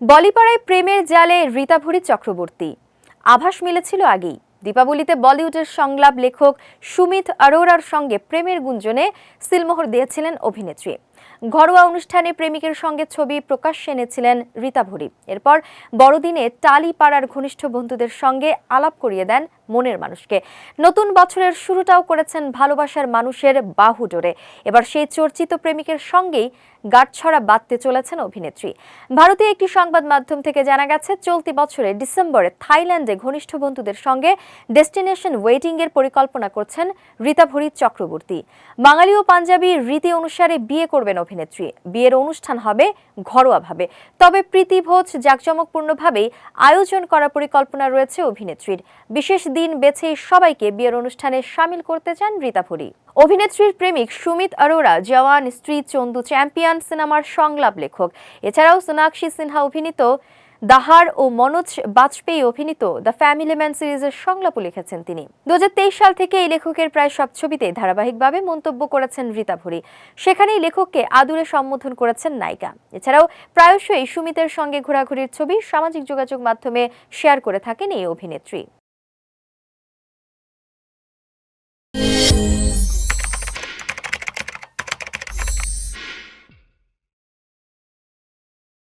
বলিপাড়ায় প্রেমের জালে রীতাভরি চক্রবর্তী। আভাস মিলেছিল আগেই। দীপাবলিতে বলিউডের সংলাপ লেখক সুমিত আরোরার সঙ্গে প্রেমের গুঞ্জনে সিলমোহর দিয়েছিলেন অভিনেত্রী। ঘরোয়া অনুষ্ঠানে প্রেমিকের সঙ্গে ছবি প্রকাশ্যে এনেছিলেন রীতাভরি। এরপর বড়দিনে টালি পাড়ার ঘনিষ্ঠ বন্ধুদের সঙ্গে আলাপ করিয়ে দেন মনের মানুষকে। নতুন বছরের শুরুটাও করেছেন ভালোবাসার মানুষের বাহুডোরে এবার সেই চর্চিত প্রেমিকের সঙ্গেই গাঁটছড়া বাঁধতে চলেছেন অভিনেত্রী। ভারতীয় একটি সংবাদ মাধ্যম থেকে জানা গেছে, চলতি বছরে ডিসেম্বরে থাইল্যান্ডে ঘনিষ্ঠ বন্ধুদের সঙ্গে ডেস্টিনেশন ওয়েটিং এর পরিকল্পনা করছেন রীতাভরি চক্রবর্তী। বাঙালি ও পাঞ্জাবি রীতি অনুসারে বিয়ে করবেন অভিনেত্রী। বিয়ের অনুষ্ঠান হবে ঘরোয়াভাবে। তবে প্রীতিভোজ জাঁকজমকপূর্ণভাবেই আয়োজন করার পরিকল্পনা রয়েছে অভিনেত্রীর। বিশেষ দিন বেছে সবাইকে বিয়ের অনুষ্ঠানে সামিল করতে চান রীতাভরি অভিনেত্রীর প্রেমিক সুমিত অরোরা, জওয়ান স্ত্রী চন্দু চ্যাম্পিয়ন, সিনেমার সংলাপ লেখক। এছাড়াও সোনাক্ষী সিনহা অভিনীত দাহার ও মনোজ বাজপেয়ী অভিনীত দ্য ফ্যামিলি ম্যান সিরিজের সংলাপও লিখেছেন তিনি। দু হাজার তেইশ সাল থেকে এই লেখকের প্রায় সব ছবিতে ধারাবাহিকভাবে মন্তব্য করেছেন রীতা ভরি সেখানেই লেখককে আদুরে সম্বোধন করেছেন নায়িকা। এছাড়াও প্রায়শই সুমিতের সঙ্গে ঘোরাঘুরির ছবি, সামাজিক যোগাযোগ মাধ্যমে শেয়ার করে থাকেন এই অভিনেত্রী।